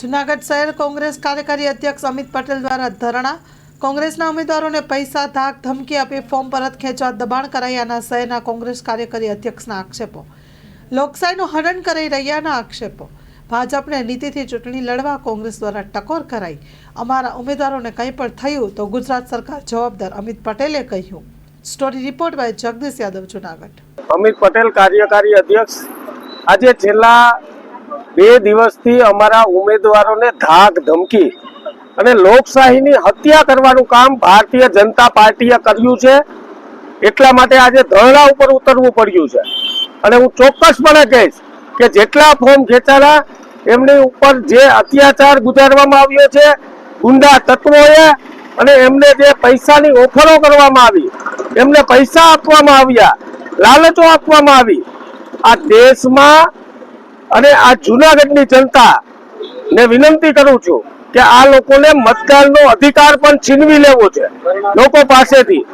જુનાગઢ શહેર કોંગ્રેસ કાર્યકારી અધ્યક્ષ અમિત પટેલ દ્વારા ધરણા. કોંગ્રેસના ઉમેદવારોને પૈસા, ધાક, ધમકી આપી ફોર્મ પરત ખેંચવા દબાણ કરાયાના શહેરના કોંગ્રેસ કાર્યકારી અધ્યક્ષના આક્ષેપો. લોકશાહીનું હનન કરી રહ્યાના આક્ષેપો. ભાજપને નીતિથી ચૂંટણી લડવા કોંગ્રેસ દ્વારા ટકોર કરાઈ. અમારા ઉમેદવારોને કંઈ પણ થયું તો ગુજરાત સરકાર જવાબદાર અમિત પટેલે કહ્યું. Story report by Jagdish Yadav, Junagadh. Amit Patel કાર્યકારી અધ્યક્ષ. આજે છેલ્લા બે દિવસથી અમારા ઉમેદવારોને ધાક ધમકી અને લોકશાહીની હત્યા કરવાનું કામ ભારતીય જનતા પાર્ટીએ કર્યું છે. એટલા માટે આજે ધરણા ઉપર ઉતરવું પડ્યું છે. અને હું ચોક્કસપણે કહીશ કે જેટલા ફોર્મ ખેંચાયા એમની ઉપર જે અત્યાચાર ગુજારવામાં આવ્યો છે, ગુંડા તત્વોએ અને એમને જે પૈસાની ઓફરો કરવામાં આવી, એમને પૈસા આપવામાં આવ્યા, લાલચો આપવામાં આવી, આ દેશમાં અને આ જુનાગઢની જનતા ને વિનંતી કરું છું કે આ લોકોને મતદાનનો અધિકાર પણ છીનવી લેવો છે લોકો પાસેથી.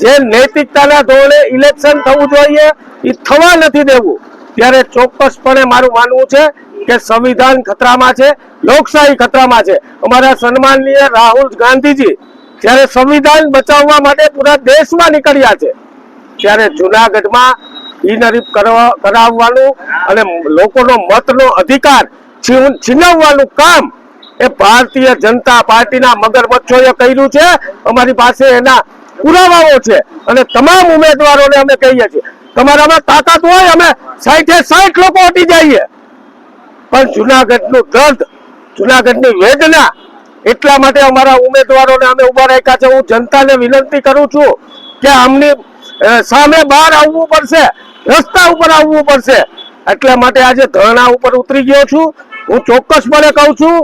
જે નૈતિકતાના ધોરણે ઇલેક્શન થવું જોઈએ, એ થવા નથી દેવું. ત્યારે ચોક્કસપણે મારું માનવું છે કે સંવિધાન ખતરામાં છે, લોકશાહી ખતરામાં છે. અમારા સન્માનનીય રાહુલ ગાંધીજી જ્યારે સંવિધાન બચાવવા માટે પૂરા દેશમાં નીકળ્યા છે, ત્યારે જુનાગઢમાં ઈનરીફ કરાવવાનું અને લોકોનો મતનો અધિકાર છીનવવાનું કામ એ ભારતીય જનતા પાર્ટીના મગરમચ્છોએ કર્યું છે. અમારી પાસે એના પુરાવાઓ છે અને તમામ ઉમેદવારોને અમે કહીએ છીએ. તમારામાં તાકાત હોય અમે સાઠે સાઠ લોકો હટી જઈએ. પણ જુનાગઢનું દર્દ જુનાગઢની વેદના એટલા માટે અમારા ઉમેદવારોને અમે ઊભા રાખ્યા છે. હું જનતાને વિનંતી કરું છું કે આમની સામે બહાર આવવું પડશે. રસ્તા ઉપર આવવું પડશે. એટલા માટે આજે ધરણા ઉપર ઉતરી ગયો છું. હું ચોક્કસપણે કહું છું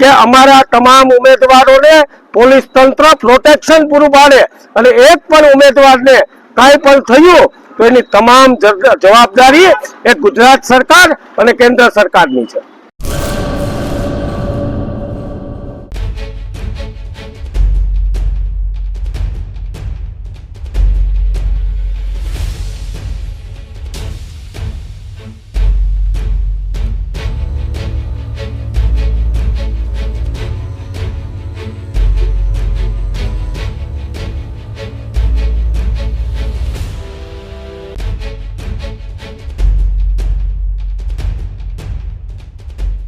કે અમારા તમામ ઉમેદવારોને પોલીસ તંત્ર પ્રોટેક્શન પૂરું પાડે અને એક પણ ઉમેદવારને કાંઈ પણ થયું તો એની તમામ જવાબદારી એ ગુજરાત સરકાર અને કેન્દ્ર સરકારની છે.